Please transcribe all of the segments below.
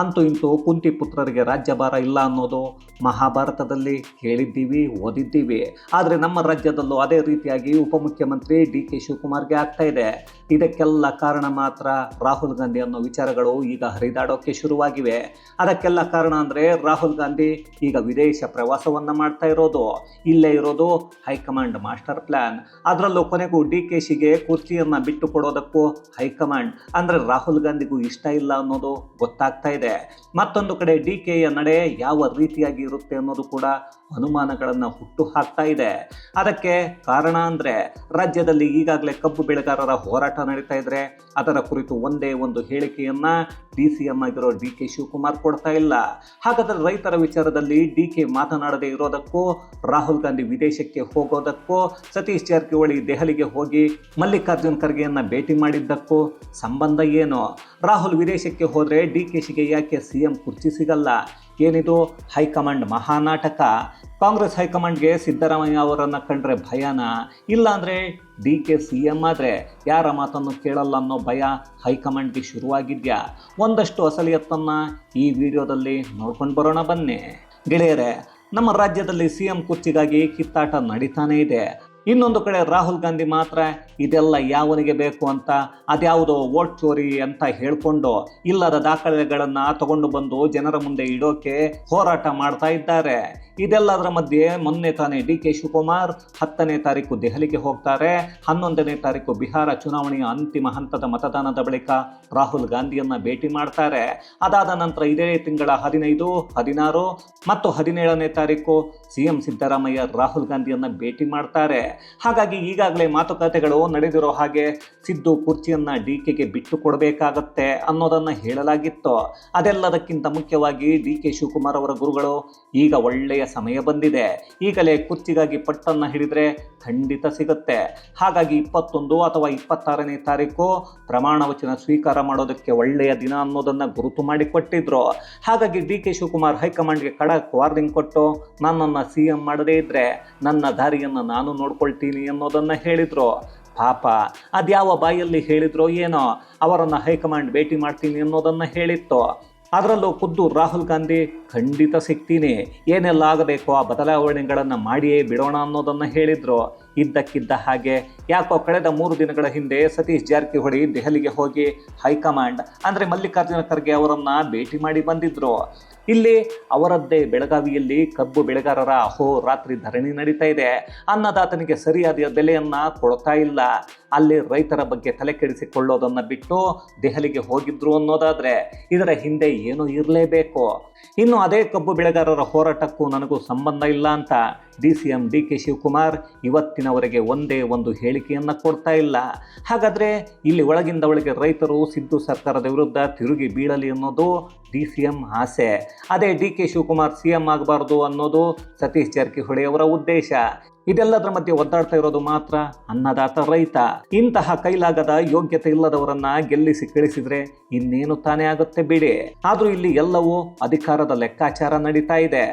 ಅಂತೂ ಇಂತೂ ಕುಂತಿ ಪುತ್ರರಿಗೆ ರಾಜ್ಯಭಾರ ಇಲ್ಲ ಅನ್ನೋದು ಮಹಾಭಾರತದಲ್ಲಿ ಕೇಳಿದ್ದೀವಿ ಓದಿದ್ದೀವಿ. ಆದರೆ ನಮ್ಮ ರಾಜ್ಯದಲ್ಲೂ ಅದೇ ರೀತಿಯಾಗಿ ಉಪಮುಖ್ಯಮಂತ್ರಿ ಡಿ ಕೆ ಶಿವಕುಮಾರ್ಗೆ ಆಗ್ತಾ ಇದೆ. ಇದಕ್ಕೆಲ್ಲ ಕಾರಣ ಮಾತ್ರ ರಾಹುಲ್ ಗಾಂಧಿ ಅನ್ನೋ ವಿಚಾರಗಳು ಈಗ ಹರಿದಾಡೋಕ್ಕೆ ಶುರುವಾಗಿವೆ. ಅದಕ್ಕೆಲ್ಲ ಕಾರಣ ಅಂದರೆ ರಾಹುಲ್ ಗಾಂಧಿ ಈಗ ವಿದೇಶ ಪ್ರವಾಸವನ್ನು ಮಾಡ್ತಾ ಇರೋದು. ಇಲ್ಲೇ ಇರೋದು ಹೈಕಮಾಂಡ್ ಮಾಸ್ಟರ್ ಪ್ಲಾನ್. ಅದರಲ್ಲೂ ಕೊನೆಗೂ ಡಿ ಕೆ ಶಿಗೆ ಕುರ್ಚಿಯನ್ನು ಬಿಟ್ಟು ಕೊಡೋದಕ್ಕೂ ಹೈಕಮಾಂಡ್. ಅಂದರೆ ರಾಹುಲ್ ಗಾಂಧಿಗೂ ಇಷ್ಟ ಇಲ್ಲ ಅನ್ನೋದು ಗೊತ್ತಾಗ್ತಾ ಇದೆ. ಮತ್ತೊಂದು ಕಡೆ ಡಿ ಕೆಯ ನಡೆ ಯಾವ ರೀತಿಯಾಗಿ ಇರುತ್ತೆ ಅನ್ನೋದು ಕೂಡ ಅನುಮಾನಗಳನ್ನು ಹುಟ್ಟು ಹಾಕ್ತಾ ಇದೆ. ಅದಕ್ಕೆ ಕಾರಣ ಅಂದರೆ ರಾಜ್ಯದಲ್ಲಿ ಈಗಾಗಲೇ ಕಬ್ಬು ಬೆಳೆಗಾರರ ಹೋರಾಟ ನಡೀತಾ ಇದ್ರೆ ಅದರ ಕುರಿತು ಒಂದೇ ಒಂದು ಹೇಳಿಕೆಯನ್ನ ಡಿ ಸಿ ಎಂ ಆಗಿರೋ ಡಿ ಕೆ ಶಿವಕುಮಾರ್ ಕೊಡ್ತಾ ಇಲ್ಲ. ಹಾಗಾದರೆ ರೈತರ ವಿಚಾರದಲ್ಲಿ ಡಿ ಕೆ ಮಾತನಾಡದೇ ಇರೋದಕ್ಕೂ, ರಾಹುಲ್ ಗಾಂಧಿ ವಿದೇಶಕ್ಕೆ ಹೋಗೋದಕ್ಕೂ, ಸತೀಶ್ ಜಾರಕಿಹೊಳಿ ದೆಹಲಿಗೆ ಹೋಗಿ ಮಲ್ಲಿಕಾರ್ಜುನ್ ಖರ್ಗೆಯನ್ನು ಭೇಟಿ ಮಾಡಿದ್ದಕ್ಕೂ ಸಂಬಂಧ ಏನು? ರಾಹುಲ್ ವಿದೇಶಕ್ಕೆ ಹೋದರೆ ಡಿ ಕೆ ಶಿಗೆ ಯಾಕೆ ಸಿ ಎಂ ಕುರ್ಚಿ ಸಿಗಲ್ಲ? ಏನಿದು ಹೈಕಮಾಂಡ್ ಮಹಾನಾಟಕ? ಕಾಂಗ್ರೆಸ್ ಹೈಕಮಾಂಡ್ಗೆ ಸಿದ್ದರಾಮಯ್ಯ ಅವರನ್ನು ಕಂಡ್ರೆ ಭಯನ? ಇಲ್ಲ ಅಂದರೆ ಡಿ ಕೆ ಸಿ ಎಂ ಆದರೆ ಯಾರ ಮಾತನ್ನು ಕೇಳಲ್ಲ ಅನ್ನೋ ಭಯ ಹೈಕಮಾಂಡ್ಗೆ ಶುರುವಾಗಿದೆಯಾ? ಒಂದಷ್ಟು ಅಸಲಿಯತ್ತನ್ನು ಈ ವಿಡಿಯೋದಲ್ಲಿ ನೋಡ್ಕೊಂಡು ಬರೋಣ ಬನ್ನಿ. ಗೆಳೆಯರೇ, ನಮ್ಮ ರಾಜ್ಯದಲ್ಲಿ ಸಿ ಎಂ ಕುರ್ಚಿಗಾಗಿ ಕಿತ್ತಾಟ ನಡೀತಾನೇ ಇದೆ. ಇನ್ನೊಂದು ಕಡೆ ರಾಹುಲ್ ಗಾಂಧಿ ಮಾತ್ರ ಇದೆಲ್ಲ ಯಾವನಿಗೆ ಬೇಕು ಅಂತ, ಅದ್ಯಾವುದೋ ವೋಟ್ ಚೋರಿ ಅಂತ ಹೇಳ್ಕೊಂಡು ಇಲ್ಲದ ದಾಖಲೆಗಳನ್ನು ತಗೊಂಡು ಬಂದು ಜನರ ಮುಂದೆ ಇಡೋಕೆ ಹೋರಾಟ ಮಾಡ್ತಾ ಇದ್ದಾರೆ. ಇದೆಲ್ಲದರ ಮಧ್ಯೆ ಮೊನ್ನೆ ತಾನೇ ಡಿ ಕೆ ಶಿವಕುಮಾರ್ ಹತ್ತನೇ ತಾರೀಕು ದೆಹಲಿಗೆ ಹೋಗ್ತಾರೆ. ಹನ್ನೊಂದನೇ ತಾರೀಕು ಬಿಹಾರ ಚುನಾವಣೆಯ ಅಂತಿಮ ಹಂತದ ಮತದಾನದ ಬಳಿಕ ರಾಹುಲ್ ಗಾಂಧಿಯನ್ನ ಭೇಟಿ ಮಾಡ್ತಾರೆ. ಅದಾದ ನಂತರ ಇದೇ ತಿಂಗಳ ಹದಿನೈದು, ಹದಿನಾರು ಮತ್ತು ಹದಿನೇಳನೇ ತಾರೀಕು ಸಿಎಂ ಸಿದ್ದರಾಮಯ್ಯ ರಾಹುಲ್ ಗಾಂಧಿಯನ್ನ ಭೇಟಿ ಮಾಡ್ತಾರೆ. ಹಾಗಾಗಿ ಈಗಾಗಲೇ ಮಾತುಕತೆಗಳು ನಡೆದಿರೋ ಹಾಗೆ ಸಿದ್ದು ಕುರ್ಚಿಯನ್ನು ಡಿ ಕೆಗೆ ಬಿಟ್ಟು ಕೊಡಬೇಕಾಗತ್ತೆ ಅನ್ನೋದನ್ನ ಹೇಳಲಾಗಿತ್ತು. ಅದೆಲ್ಲದಕ್ಕಿಂತ ಮುಖ್ಯವಾಗಿ ಡಿ ಕೆ ಶಿವಕುಮಾರ್ ಅವರ ಗುರುಗಳು ಈಗ ಒಳ್ಳೆಯ ಸಮಯ ಬಂದಿದೆ. ಈಗಲೇ ಕುರ್ಚಿಗಾಗಿ ಪಟ್ಟನ್ನ ಹಿಡಿದ್ರೆ ಖಂಡಿತ ಸಿಗುತ್ತೆ. ಹಾಗಾಗಿ ಇಪ್ಪತ್ತೊಂದು ಅಥವಾ ಇಪ್ಪತ್ತಾರನೇ ತಾರೀಕು ಪ್ರಮಾಣ ವಚನ ಸ್ವೀಕಾರ ಮಾಡೋದಕ್ಕೆ ಒಳ್ಳೆಯ ದಿನ ಅನ್ನೋದನ್ನ ಗುರುತು ಮಾಡಿಕೊಟ್ಟಿದ್ರು. ಹಾಗಾಗಿ ಡಿ ಕೆ ಶಿವಕುಮಾರ್ ಹೈಕಮಾಂಡ್ಗೆ ಖಡಕ್ ವಾರ್ನಿಂಗ್ ಕೊಟ್ಟು ನನ್ನನ್ನು ಸಿ ಎಂ ಮಾಡದೇ ಇದ್ರೆ ನನ್ನ ದಾರಿಯನ್ನು ನಾನು ನೋಡ್ಕೊಳ್ತೀನಿ ಅನ್ನೋದನ್ನ ಹೇಳಿದ್ರು? ಪಾಪ, ಅದ್ಯಾವ ಬಾಯಲ್ಲಿ ಹೇಳಿದ್ರೋ ಏನೋ? ಅವರನ್ನು ಹೈಕಮಾಂಡ್ ಭೇಟಿ ಮಾಡ್ತೀನಿ ಅನ್ನೋದನ್ನ ಹೇಳಿತ್ತು? ಅದರಲ್ಲೂ ಖುದ್ದು ರಾಹುಲ್ ಗಾಂಧಿ, ಖಂಡಿತ ಸಿಗ್ತೀನಿ. ಏನೆಲ್ಲ ಆಗಬೇಕು ಆ ಬದಲಾವಣೆಗಳನ್ನು ಮಾಡಿಯೇ ಬಿಡೋಣ ಅನ್ನೋದನ್ನು ಹೇಳಿದ್ರು? ಇದ್ದಕ್ಕಿದ್ದ ಹಾಗೆ, ಯಾಕೋ ಕಳೆದ ಮೂರು ದಿನಗಳ ಹಿಂದೆ ಸತೀಶ್ ಜಾರಕಿಹೊಳಿ ದೆಹಲಿಗೆ ಹೋಗಿ ಹೈಕಮಾಂಡ್, ಅಂದರೆ ಮಲ್ಲಿಕಾರ್ಜುನ ಖರ್ಗೆ ಅವರನ್ನು ಭೇಟಿ ಮಾಡಿ ಬಂದಿದ್ರು. ಇಲ್ಲಿ ಅವರದ್ದೇ ಬೆಳಗಾವಿಯಲ್ಲಿ ಕಬ್ಬು ಬೆಳೆಗಾರರ ಅಹೋ ರಾತ್ರಿ ಧರಣಿ ನಡೀತಾ ಇದೆ. ಅನ್ನದಾತನಿಗೆ ಸರಿಯಾದ ಬೆಲೆಯನ್ನ ಕೊಡ್ತಾ ಇಲ್ಲ. ಅಲ್ಲಿ ರೈತರ ಬಗ್ಗೆ ತಲೆ ಕೆಡಿಸಿಕೊಳ್ಳೋದನ್ನ ಬಿಟ್ಟು ದೆಹಲಿಗೆ ಹೋಗಿದ್ರು ಅನ್ನೋದಾದ್ರೆ ಇದರ ಹಿಂದೆ ಏನೋ ಇರಲೇಬೇಕು. ಇನ್ನು ಅದೇ ಕಬ್ಬು ಬೆಳೆಗಾರರ ಹೋರಾಟಕ್ಕೂ ನನಗೂ ಸಂಬಂಧ ಇಲ್ಲ ಅಂತ D C M D K Shivakumar ಇವತ್ತಿನವರೆಗೆ ಒಂದೇ ಒಂದು ಹೇಳಿಕೆಯನ್ನು ಕೊಡ್ತಾ ಇಲ್ಲ. ಹಾಗಾದರೆ ಇಲ್ಲಿ ಒಳಗಿಂದ ಒಳಗೆ ರೈತರು ಸಿದ್ದು ಸರ್ಕಾರದ ವಿರುದ್ಧ ತಿರುಗಿ ಬೀಳಲಿ ಅನ್ನೋದು ಡಿ ಸಿ ಎಂ ಆಸೆ. ಅದೇ D K Shivakumar C M ಆಗಬಾರ್ದು ಅನ್ನೋದು ಸತೀಶ್ ಜಾರಕಿಹೊಳಿ ಅವರ ಉದ್ದೇಶ. ಇದೆಲ್ಲದರ ಮಧ್ಯೆ ಒದ್ದಾಡ್ತಾ ಇರೋದು ಮಾತ್ರ ಅನ್ನದಾತ ರೈತ. ಇಂತಹ ಕೈಲಾಗದ ಯೋಗ್ಯತೆ ಇಲ್ಲದವರನ್ನ ಗೆಲ್ಲಿಸಿ ಕಳಿಸಿದ್ರೆ ಇನ್ನೇನು ತಾನೇ ಆಗುತ್ತೆ ಬಿಡಿ. ಆದ್ರೂ ಇಲ್ಲಿ ಎಲ್ಲವೂ ಅಧಿಕಾರದ ಲೆಕ್ಕಾಚಾರ ನಡೀತಾ ಇದೆ.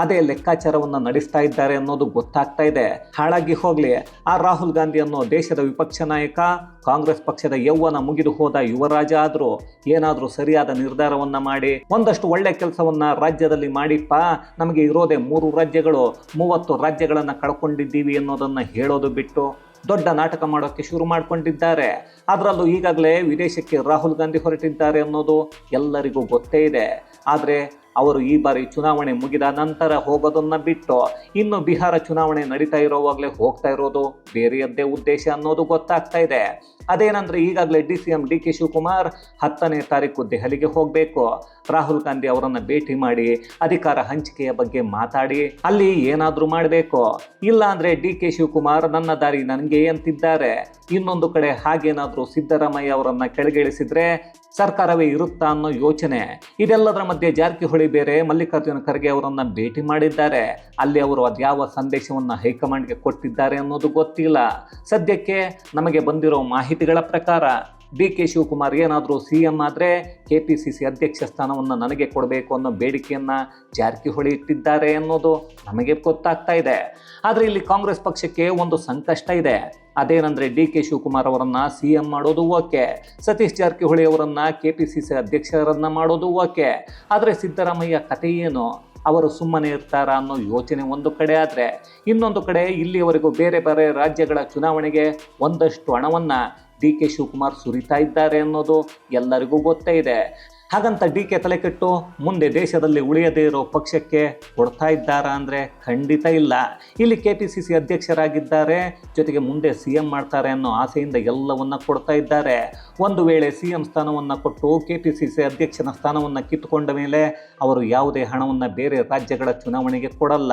ಅದೇ ಲೆಕ್ಕಾಚಾರವನ್ನು ನಡೆಸ್ತಾ ಇದ್ದಾರೆ ಅನ್ನೋದು ಗೊತ್ತಾಗ್ತಾ ಇದೆ. ಹಾಳಾಗಿ ಹೋಗ್ಲಿ, ಆ ರಾಹುಲ್ ಗಾಂಧಿ ಅನ್ನೋ ದೇಶದ ವಿಪಕ್ಷ ನಾಯಕ, ಕಾಂಗ್ರೆಸ್ ಪಕ್ಷದ ಯೌವನ ಮುಗಿದು ಹೋದ ಯುವರಾಜ ಆದರೂ ಏನಾದರೂ ಸರಿಯಾದ ನಿರ್ಧಾರವನ್ನ ಮಾಡಿ, ಒಂದಷ್ಟು ಒಳ್ಳೆ ಕೆಲಸವನ್ನ ರಾಜ್ಯದಲ್ಲಿ ಮಾಡಿಪ್ಪ, ನಮಗೆ ಇರೋದೇ ಮೂರು ರಾಜ್ಯಗಳು, ಮೂವತ್ತು ರಾಜ್ಯಗಳನ್ನು ಕಳ್ಕೊಂಡಿದ್ದೀವಿ ಅನ್ನೋದನ್ನ ಹೇಳೋದು ಬಿಟ್ಟು ದೊಡ್ಡ ನಾಟಕ ಮಾಡೋಕ್ಕೆ ಶುರು ಮಾಡಿಕೊಂಡಿದ್ದಾರೆ. ಅದರಲ್ಲೂ ಈಗಾಗಲೇ ವಿದೇಶಕ್ಕೆ ರಾಹುಲ್ ಗಾಂಧಿ ಹೊರಟಿದ್ದಾರೆ ಅನ್ನೋದು ಎಲ್ಲರಿಗೂ ಗೊತ್ತೇ ಇದೆ. ಆದರೆ ಅವರು ಈ ಬಾರಿ ಚುನಾವಣೆ ಮುಗಿದ ನಂತರ ಹೋಗೋದನ್ನ ಬಿಟ್ಟು ಇನ್ನು ಬಿಹಾರ ಚುನಾವಣೆ ನಡೀತಾ ಇರೋವಾಗಲೇ ಹೋಗ್ತಾ ಇರೋದು ಬೇರೆಯದ್ದೇ ಉದ್ದೇಶ ಅನ್ನೋದು ಗೊತ್ತಾಗ್ತಾ ಇದೆ. ಅದೇನಂದ್ರೆ ಈಗಾಗಲೇ D C M D K Shivakumar ಹತ್ತನೇ ತಾರೀಕು ದೆಹಲಿಗೆ ಹೋಗಬೇಕು. ರಾಹುಲ್ ಗಾಂಧಿ ಅವರನ್ನ ಭೇಟಿ ಮಾಡಿ ಅಧಿಕಾರ ಹಂಚಿಕೆಯ ಬಗ್ಗೆ ಮಾತಾಡಿ, ಅಲ್ಲಿ ಏನಾದರೂ ಮಾಡಬೇಕು. ಇಲ್ಲ ಅಂದ್ರೆ ಡಿ ಕೆ ಶಿವಕುಮಾರ್ ನನ್ನ ದಾರಿ ನನಗೆ ಅಂತಿದ್ದಾರೆ. ಇನ್ನೊಂದು ಕಡೆ ಹಾಗೇನಾದರೂ ಸಿದ್ದರಾಮಯ್ಯ ಅವರನ್ನ ಕೆಳಗಿಳಿಸಿದ್ರೆ ಸರ್ಕಾರವೇ ಇರುತ್ತಾ ಅನ್ನೋ ಯೋಚನೆ. ಇದೆಲ್ಲದರ ಮಧ್ಯೆ ಜಾರಕಿಹೊಳಿ ಬೇರೆ. ಮಲ್ಲಿಕಾರ್ಜುನ ಖರ್ಗೆ ಅವರನ್ನು ಭೇಟಿ ಮಾಡಿದ್ದಾರೆ. ಅಲ್ಲಿ ಅವರು ಅದ್ಯಾವ ಸಂದೇಶವನ್ನು ಹೈಕಮಾಂಡ್ಗೆ ಕೊಟ್ಟಿದ್ದಾರೆ ಅನ್ನೋದು ಗೊತ್ತಿಲ್ಲ. ಸದ್ಯಕ್ಕೆ ನಮಗೆ ಬಂದಿರೋ ಮಾಹಿತಿಗಳ ಪ್ರಕಾರ ಡಿ ಕೆ ಶಿವಕುಮಾರ್ ಏನಾದರೂ ಸಿ ಎಂ ಆದರೆ ಕೆ ಪಿ ಸಿ ಸಿ ಅಧ್ಯಕ್ಷ ಸ್ಥಾನವನ್ನು ನನಗೆ ಕೊಡಬೇಕು ಅನ್ನೋ ಬೇಡಿಕೆಯನ್ನು ಜಾರಕಿಹೊಳಿ ಇಟ್ಟಿದ್ದಾರೆ ಅನ್ನೋದು ನಮಗೆ ಗೊತ್ತಾಗ್ತಾ ಇದೆ. ಆದರೆ ಇಲ್ಲಿ ಕಾಂಗ್ರೆಸ್ ಪಕ್ಷಕ್ಕೆ ಒಂದು ಸಂಕಷ್ಟ ಇದೆ. ಅದೇನಂದ್ರೆ ಡಿ ಕೆ ಶಿವಕುಮಾರ್ ಅವರನ್ನ ಸಿ ಎಂ ಮಾಡೋದು ಓಕೆ. ಸತೀಶ್ ಜಾರಕಿಹೊಳಿ ಅವರನ್ನ ಕೆ ಪಿ ಸಿ ಸಿ ಅಧ್ಯಕ್ಷರನ್ನ ಮಾಡೋದು ಓಕೆ. ಆದರೆ ಸಿದ್ದರಾಮಯ್ಯ ಕಥೆ ಏನು? ಅವರು ಸುಮ್ಮನೆ ಇರ್ತಾರಾ ಅನ್ನೋ ಯೋಚನೆ ಒಂದು ಕಡೆ ಆದರೆ. ಇನ್ನೊಂದು ಕಡೆ ಇಲ್ಲಿಯವರೆಗೂ ಬೇರೆ ಬೇರೆ ರಾಜ್ಯಗಳ ಚುನಾವಣೆಗೆ ಒಂದಷ್ಟು ಹಣವನ್ನು ಡಿ ಕೆ ಶಿವಕುಮಾರ್ ಸುರಿತಾ ಇದ್ದಾರೆ ಅನ್ನೋದು ಎಲ್ಲರಿಗೂ ಗೊತ್ತೇ ಇದೆ. ಹಾಗಂತ ಡಿ ಕೆ ತಲೆಕೆಟ್ಟು ಮುಂದೆ ದೇಶದಲ್ಲಿ ಉಳಿಯದೇ ಇರೋ ಪಕ್ಷಕ್ಕೆ ಕೊಡ್ತಾ ಇದ್ದಾರಾ ಅಂದರೆ ಖಂಡಿತ ಇಲ್ಲ. ಇಲ್ಲಿ ಕೆ ಪಿ ಸಿ ಸಿ ಅಧ್ಯಕ್ಷರಾಗಿದ್ದಾರೆ. ಜೊತೆಗೆ ಮುಂದೆ ಸಿ ಎಂ ಮಾಡ್ತಾರೆ ಅನ್ನೋ ಆಸೆಯಿಂದ ಎಲ್ಲವನ್ನ ಕೊಡ್ತಾ ಇದ್ದಾರೆ. ಒಂದು ವೇಳೆ ಸಿ ಎಂ ಸ್ಥಾನವನ್ನು ಕೊಟ್ಟು ಕೆ ಪಿ ಸಿ ಸಿ ಅಧ್ಯಕ್ಷನ ಸ್ಥಾನವನ್ನು ಕಿತ್ತುಕೊಂಡ ಮೇಲೆ ಅವರು ಯಾವುದೇ ಹಣವನ್ನು ಬೇರೆ ರಾಜ್ಯಗಳ ಚುನಾವಣೆಗೆ ಕೊಡಲ್ಲ.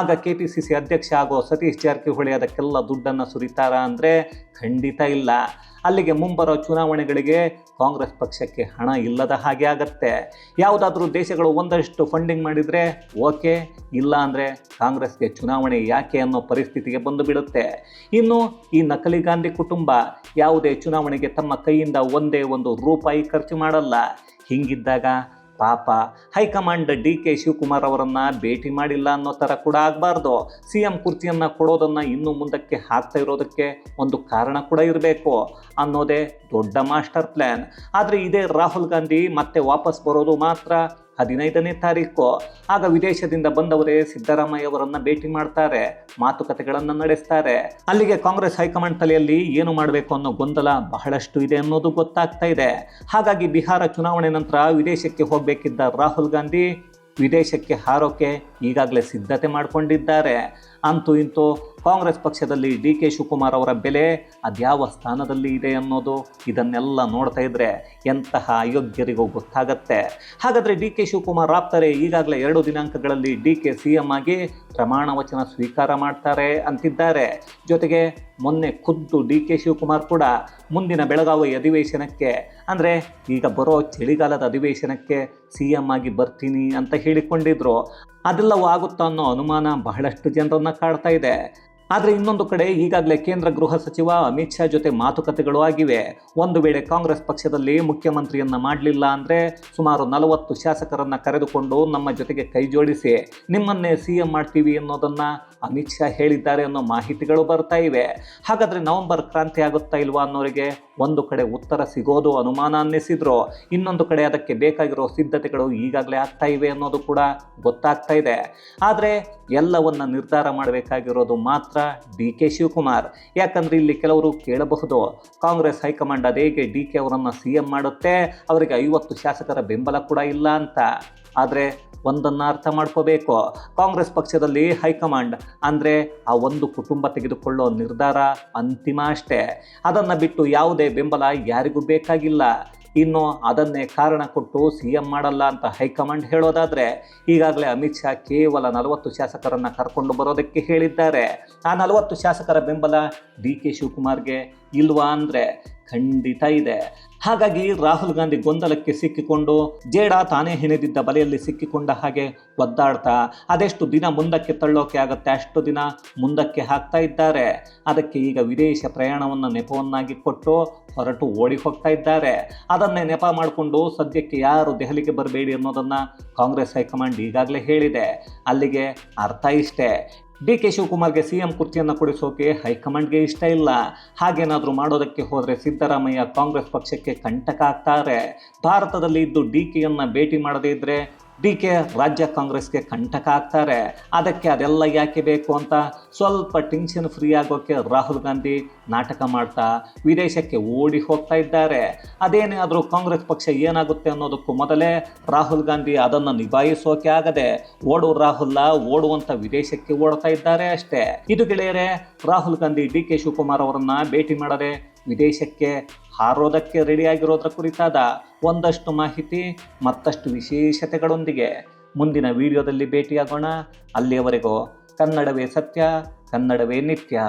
ಆಗ ಕೆ ಪಿ ಸಿ ಸಿ ಅಧ್ಯಕ್ಷ ಆಗೋ ಸತೀಶ್ ಜಾರಕಿಹೊಳಿ ಅದಕ್ಕೆಲ್ಲ ದುಡ್ಡನ್ನು ಸುರಿತಾರಾ ಅಂದರೆ ಖಂಡಿತ ಇಲ್ಲ. ಅಲ್ಲಿಗೆ ಮುಂಬರೋ ಚುನಾವಣೆಗಳಿಗೆ ಕಾಂಗ್ರೆಸ್ ಪಕ್ಷಕ್ಕೆ ಹಣ ಇಲ್ಲದ ಹಾಗೆ ಆಗತ್ತೆ. ಯಾವುದಾದ್ರೂ ದೇಶಗಳು ಒಂದಷ್ಟು ಫಂಡಿಂಗ್ ಮಾಡಿದರೆ ಓಕೆ, ಇಲ್ಲ ಅಂದರೆ ಕಾಂಗ್ರೆಸ್ಗೆ ಚುನಾವಣೆ ಯಾಕೆ ಅನ್ನೋ ಪರಿಸ್ಥಿತಿಗೆ ಬಂದು ಬಿಡುತ್ತೆ ಇನ್ನು ಈ ನಕಲಿ ಗಾಂಧಿ ಕುಟುಂಬ ಯಾವುದೇ ಚುನಾವಣೆಗೆ ತಮ್ಮ ಕೈಯಿಂದ ಒಂದೇ ಒಂದು ರೂಪಾಯಿ ಖರ್ಚು ಮಾಡಲ್ಲ. ಹಿಂಗಿದ್ದಾಗ ಪಾಪ. ಹೈಕಮಾಂಡ್ ಡಿ ಕೆ ಶಿವಕುಮಾರ್ ಅವರನ್ನ ಭೇಟಿ ಮಾಡಿಲ್ಲ ಅನ್ನೋ ಥರ ಕೂಡ ಆಗಬಾರ್ದು. ಸಿ ಎಂ ಕುರ್ಚಿಯನ್ನು ಕೊಡೋದನ್ನು ಇನ್ನೂ ಮುಂದಕ್ಕೆ ಹಾಕ್ತಾ ಇರೋದಕ್ಕೆ ಒಂದು ಕಾರಣ ಕೂಡ ಇರಬೇಕು ಅನ್ನೋದೇ ದೊಡ್ಡ ಮಾಸ್ಟರ್ ಪ್ಲ್ಯಾನ್ ಆದರೆ ಇದೇ ರಾಹುಲ್ ಗಾಂಧಿ ಮತ್ತೆ ವಾಪಸ್ ಬರೋದು ಮಾತ್ರ ಹದಿನೈದನೇ ತಾರೀಕು. ಆಗ ವಿದೇಶದಿಂದ ಬಂದವರೇ ಸಿದ್ದರಾಮಯ್ಯ ಅವರನ್ನ ಭೇಟಿ ಮಾಡ್ತಾರೆ, ಮಾತುಕತೆಗಳನ್ನು ನಡೆಸ್ತಾರೆ. ಅಲ್ಲಿಗೆ ಕಾಂಗ್ರೆಸ್ ಹೈಕಮಾಂಡ್ ತಲೆಯಲ್ಲಿ ಏನು ಮಾಡಬೇಕು ಅನ್ನೋ ಗೊಂದಲ ಬಹಳಷ್ಟು ಇದೆ ಅನ್ನೋದು ಗೊತ್ತಾಗ್ತಾ ಇದೆ. ಹಾಗಾಗಿ ಬಿಹಾರ ಚುನಾವಣೆ ನಂತರ ವಿದೇಶಕ್ಕೆ ಹೋಗಬೇಕಿದ್ದ ರಾಹುಲ್ ಗಾಂಧಿ ವಿದೇಶಕ್ಕೆ ಹಾರೋಕೆ ಈಗಾಗಲೇ ಸಿದ್ಧತೆ ಮಾಡಿಕೊಂಡಿದ್ದಾರೆ. ಅಂತೂ ಇಂತೂ ಕಾಂಗ್ರೆಸ್ ಪಕ್ಷದಲ್ಲಿ ಡಿ ಕೆ ಶಿವಕುಮಾರ್ ಅವರ ಬೆಲೆ ಅದ್ಯಾವ ಸ್ಥಾನದಲ್ಲಿ ಇದೆ ಅನ್ನೋದು ಇದನ್ನೆಲ್ಲ ನೋಡ್ತಾ ಇದ್ರೆ ಎಂತಹ ಅಯೋಗ್ಯರಿಗೂ ಗೊತ್ತಾಗತ್ತೆ. ಹಾಗಾದರೆ ಡಿ ಕೆ ಶಿವಕುಮಾರ್ ಆಪ್ತಾರೆ ಈಗಾಗಲೇ ಎರಡು ದಿನಾಂಕಗಳಲ್ಲಿ ಡಿ ಕೆ ಸಿ ಎಂ ಆಗಿ ಪ್ರಮಾಣ ವಚನ ಸ್ವೀಕಾರ ಮಾಡ್ತಾರೆ ಅಂತಿದ್ದಾರೆ. ಜೊತೆಗೆ ಮೊನ್ನೆ ಖುದ್ದು ಡಿ ಕೆ ಶಿವಕುಮಾರ್ ಕೂಡ ಮುಂದಿನ ಬೆಳಗಾವಿ ಅಧಿವೇಶನಕ್ಕೆ, ಅಂದರೆ ಈಗ ಬರೋ ಚಳಿಗಾಲದ ಅಧಿವೇಶನಕ್ಕೆ ಸಿ ಎಂ ಆಗಿ ಬರ್ತೀನಿ ಅಂತ ಹೇಳಿಕೊಂಡಿದ್ರು. ಅದೆಲ್ಲವೂ ಆಗುತ್ತಾ ಅನ್ನೋ ಅನುಮಾನ ಬಹಳಷ್ಟು ಜನರನ್ನು ಕಾಡ್ತಾ ಇದೆ. ಆದರೆ ಇನ್ನೊಂದು ಕಡೆ ಈಗಾಗಲೇ ಕೇಂದ್ರ ಗೃಹ ಸಚಿವ ಅಮಿತ್ ಶಾ ಜೊತೆ ಮಾತುಕತೆಗಳು ಆಗಿವೆ. ಒಂದು ವೇಳೆ ಕಾಂಗ್ರೆಸ್ ಪಕ್ಷದಲ್ಲಿ ಮುಖ್ಯಮಂತ್ರಿಯನ್ನ ಮಾಡಲಿಲ್ಲ ಅಂದರೆ ಸುಮಾರು ನಲವತ್ತು ಶಾಸಕರನ್ನ ಕರೆದುಕೊಂಡು ನಮ್ಮ ಜೊತೆಗೆ ಕೈಜೋಡಿಸಿ ನಿಮ್ಮನ್ನೇ ಸಿ ಎಂ ಮಾಡ್ತೀವಿ ಅನ್ನೋದನ್ನ ಅಮಿತ್ ಶಾ ಹೇಳಿದ್ದಾರೆ ಅನ್ನೋ ಮಾಹಿತಿಗಳು ಬರ್ತಾ ಇವೆ. ಹಾಗಾದರೆ ನವೆಂಬರ್ ಕ್ರಾಂತಿ ಆಗುತ್ತಾ ಇಲ್ವಾ ಅನ್ನೋರಿಗೆ ಒಂದು ಕಡೆ ಉತ್ತರ ಸಿಗೋದು ಅನುಮಾನ ಅನ್ನಿಸಿದ್ರು. ಇನ್ನೊಂದು ಕಡೆ ಅದಕ್ಕೆ ಬೇಕಾಗಿರೋ ಸಿದ್ಧತೆಗಳು ಈಗಾಗಲೇ ಆಗ್ತಾ ಇವೆ ಅನ್ನೋದು ಕೂಡ ಗೊತ್ತಾಗ್ತಾ ಇದೆ. ಆದರೆ ಎಲ್ಲವನ್ನ ನಿರ್ಧಾರ ಮಾಡಬೇಕಾಗಿರೋದು ಮಾತ್ರ ಡಿ ಕೆ ಶಿವಕುಮಾರ್. ಯಾಕಂದ್ರೆ ಇಲ್ಲಿ ಕೆಲವರು ಕೇಳಬಹುದು, ಕಾಂಗ್ರೆಸ್ ಹೈಕಮಾಂಡ್ ಅದೇಗೆ ಡಿ ಕೆ ಅವರನ್ನು ಸಿ ಎಂ ಮಾಡುತ್ತೆ, ಅವರಿಗೆ ಐವತ್ತು ಶಾಸಕರ ಬೆಂಬಲ ಕೂಡ ಇಲ್ಲ ಅಂತ. ಆದರೆ ಒಂದನ್ನು ಅರ್ಥ ಮಾಡ್ಕೋಬೇಕು, ಕಾಂಗ್ರೆಸ್ ಪಕ್ಷದಲ್ಲಿ ಹೈಕಮಾಂಡ್ ಅಂದರೆ ಆ ಒಂದು ಕುಟುಂಬ ತೆಗೆದುಕೊಳ್ಳೋ ನಿರ್ಧಾರ ಅಂತಿಮ ಅಷ್ಟೇ. ಅದನ್ನು ಬಿಟ್ಟು ಯಾವುದೇ ಬೆಂಬಲ ಯಾರಿಗೂ ಬೇಕಾಗಿಲ್ಲ. ಇನ್ನು ಅದನ್ನೇ ಕಾರಣ ಕೊಟ್ಟು ಸಿ ಎಂ ಮಾಡಲ್ಲ ಅಂತ ಹೈಕಮಾಂಡ್ ಹೇಳೋದಾದರೆ ಈಗಾಗಲೇ ಅಮಿತ್ ಶಾ ಕೇವಲ ನಲವತ್ತು ಶಾಸಕರನ್ನು ಕರ್ಕೊಂಡು ಬರೋದಕ್ಕೆ ಹೇಳಿದ್ದಾರೆ. ಆ ನಲವತ್ತು ಶಾಸಕರ ಬೆಂಬಲ ಡಿ ಕೆ ಶಿವಕುಮಾರ್ಗೆ ಇಲ್ವಾ ಅಂದರೆ ಖಂಡಿತ ಇದೆ. ಹಾಗಾಗಿ ರಾಹುಲ್ ಗಾಂಧಿ ಗೊಂದಲಕ್ಕೆ ಸಿಕ್ಕಿಕೊಂಡು ಜೇಡ ತಾನೇ ಹೆಣೆದಿದ್ದ ಬಲೆಯಲ್ಲಿ ಸಿಕ್ಕಿಕೊಂಡ ಹಾಗೆ ಒದ್ದಾಡ್ತಾ ಅದೆಷ್ಟು ದಿನ ಮುಂದಕ್ಕೆ ತಳ್ಳೋಕೆ ಆಗುತ್ತೆ, ಅಷ್ಟು ದಿನ ಮುಂದಕ್ಕೆ ಹಾಕ್ತಾ ಇದ್ದಾರೆ. ಅದಕ್ಕೆ ಈಗ ವಿದೇಶ ಪ್ರಯಾಣವನ್ನು ನೆಪವನ್ನಾಗಿ ಕೊಟ್ಟು ಹೊರಟು ಓಡಿ ಹೋಗ್ತಾ ಇದ್ದಾರೆ. ಅದನ್ನೇ ನೆಪ ಮಾಡಿಕೊಂಡು ಸದ್ಯಕ್ಕೆ ಯಾರು ದೆಹಲಿಗೆ ಬರಬೇಡಿ ಅನ್ನೋದನ್ನು ಕಾಂಗ್ರೆಸ್ ಹೈಕಮಾಂಡ್ ಈಗಾಗಲೇ ಹೇಳಿದೆ. ಅಲ್ಲಿಗೆ ಅರ್ಥ ಇಷ್ಟೇ. ಡಿ ಕೆ ಶಿವಕುಮಾರ್ಗೆ ಸಿ ಎಂ ಕುರ್ಚಿಯನ್ನು ಕೊಡಿಸೋಕೆ ಹೈಕಮಾಂಡ್ಗೆ ಇಷ್ಟ ಇಲ್ಲ. ಹಾಗೇನಾದರೂ ಮಾಡೋದಕ್ಕೆ ಹೋದರೆ ಸಿದ್ದರಾಮಯ್ಯ ಕಾಂಗ್ರೆಸ್ ಪಕ್ಷಕ್ಕೆ ಕಂಟಕ ಆಗ್ತಾರೆ. ಭಾರತದಲ್ಲಿ ಇದ್ದು ಡಿ ಕೆಯನ್ನು ಭೇಟಿ ಮಾಡದೇ ಇದ್ದರೆ ಡಿ ಕೆ ರಾಜ್ಯ ಕಾಂಗ್ರೆಸ್ಗೆ ಕಂಟಕ ಆಗ್ತಾರೆ. ಅದಕ್ಕೆ ಅದೆಲ್ಲ ಯಾಕೆ ಬೇಕು ಅಂತ ಸ್ವಲ್ಪ ಟೆನ್ಷನ್ ಫ್ರೀ ಆಗೋಕ್ಕೆ ರಾಹುಲ್ ಗಾಂಧಿ ನಾಟಕ ಮಾಡ್ತಾ ವಿದೇಶಕ್ಕೆ ಓಡಿ ಹೋಗ್ತಾ ಇದ್ದಾರೆ. ಅದೇನೇ ಆದರೂ ಕಾಂಗ್ರೆಸ್ ಪಕ್ಷ ಏನಾಗುತ್ತೆ ಅನ್ನೋದಕ್ಕೂ ಮೊದಲೇ ರಾಹುಲ್ ಗಾಂಧಿ ಅದನ್ನು ನಿಭಾಯಿಸೋಕೆ ಆಗದೆ ಓಡು ರಾಹುಲ್ ಓಡುವಂಥ ವಿದೇಶಕ್ಕೆ ಓಡ್ತಾ ಇದ್ದಾರೆ ಅಷ್ಟೇ. ಇದು ಗೆಳೆಯರೆ, ರಾಹುಲ್ ಗಾಂಧಿ ಡಿ ಕೆ ಶಿವಕುಮಾರ್ ಅವರನ್ನು ಭೇಟಿ ಮಾಡದೆ ವಿದೇಶಕ್ಕೆ ಹಾರೋದಕ್ಕೆ ರೆಡಿಯಾಗಿರೋದ್ರ ಕುರಿತಾದ ಒಂದಷ್ಟು ಮಾಹಿತಿ, ಮತ್ತಷ್ಟು ವಿಶೇಷತೆಗಳೊಂದಿಗೆ ಮುಂದಿನ ವಿಡಿಯೋದಲ್ಲಿ ಭೇಟಿಯಾಗೋಣ. ಅಲ್ಲಿಯವರೆಗೂ ಕನ್ನಡವೇ ಸತ್ಯ, ಕನ್ನಡವೇ ನಿತ್ಯ.